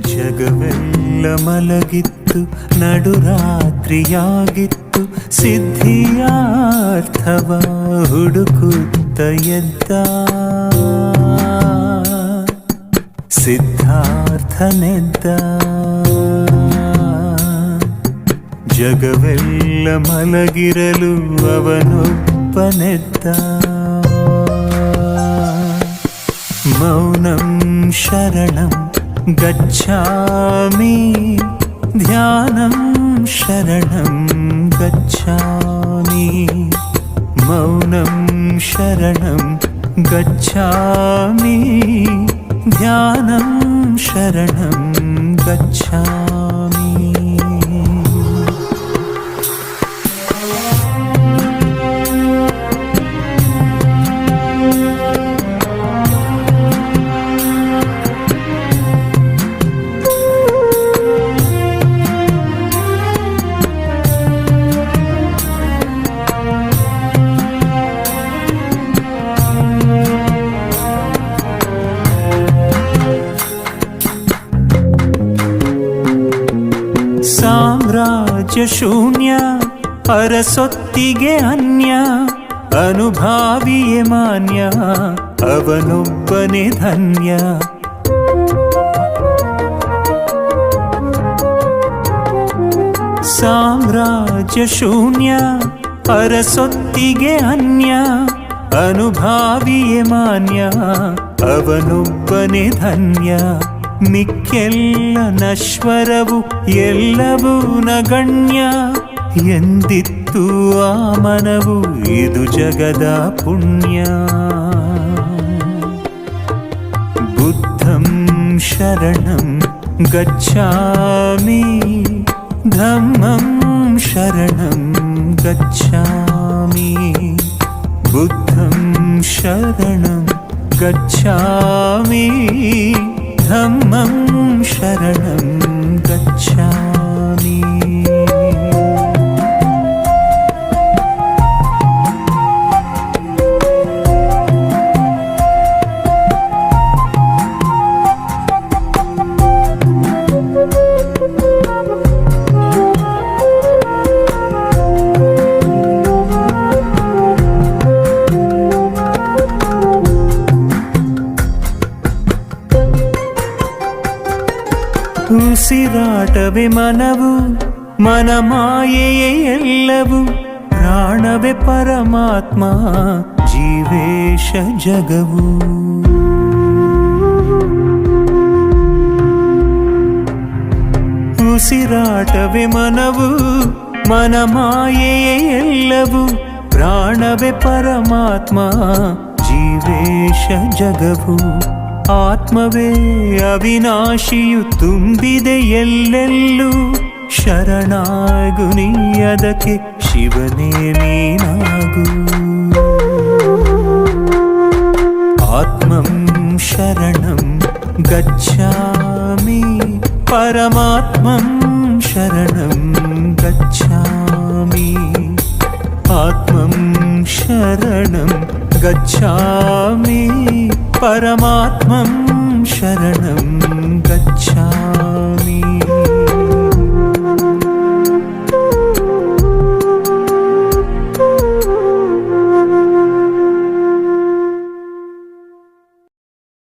ಜಗವೆಲ್ಲ ಮಲಗಿತ್ತು ನಡುರಾತ್ರಿಯಾಗಿತ್ತು ಸಿದ್ಧಿಯಾರ್ಥವ ಹುಡುಕುತ್ತ ಎದ್ದ. ಸಿದ್ಧಾರ್ಥನೆದ್ದ. ಜಗವೆಲ್ಲ ಮಲಗಿರಲು ಅವನೊಬ್ಬನೆದ್ದ మౌనం శరణం గచ్చామి ధ్యానం శరణం గచ్చామి మౌనం శరణం గచ్చామి ध्यानं शरणं गच्छ ಸಾಮ್ರಾಜ್ಯ ಶೂನ್ಯ ಅರಸೊತ್ತಿಗೆ ಅನ್ಯ ಅನುಭಾವಿಯೇ ಮಾನ್ಯ ಅವನೊಬ್ಬನೇ ಧನ್ಯ ಸಾಮ್ರಾಜ್ಯ ಶೂನ್ಯ ಅರಸೊತ್ತಿಗೆ ಅನ್ಯ ಅನುಭಾವಿಯೇ ಮಾನ್ಯ ಅವನೊಬ್ಬನೇ ಧನ್ಯ ಮಿಕ್ಕೆಲ್ಲ ನಶ್ವರವು ಎಲ್ಲವೂ ನಗಣ್ಯ ಎಂದಿತ್ತು ಆ ಮನವು ಇದು ಜಗದ ಪುಣ್ಯ बुद्धं शरणं गच्छामि धम्मं शरणं गच्छामि बुद्धं शरणं गच्छामि धम्मं शरणं गच्छामि ಉಸಿರಾಟವೇ ಮನವು ಮನ ಮಾಯೆಯೇ ಎಲ್ಲವು, ಪ್ರಾಣವೇ ಪರಮಾತ್ಮ, ಜೀವೇಶ ಜಗವು. ಉಸಿರಾಟವೇ ಮನವು ಮನ ಮಾಯೆಯೇ ಎಲ್ಲವು, ಪ್ರಾಣವೇ ಪರಮಾತ್ಮ, ಜೀವೇಶ ಜಗವು. ಆತ್ಮವೇ ಅವಿನಾಶಿಯು ತುಂಬಿದೆ ಎಲ್ಲೆಲ್ಲೂ ಶರಣಾಗು ನೀ ಅದಕ್ಕೆ ಶಿವನೇ ನೀನಾಗು ಆತ್ಮಂ ಶರಣಂ ಗಚ್ಚಾಮಿ ಪರಮಾತ್ಮಂ ಶರಣಂ ಗಚ್ಚಾಮಿ ಆತ್ಮಂ ಶರಣಂ ಗಚ್ಚಾಮಿ परमात्मं शरणं गच्छामि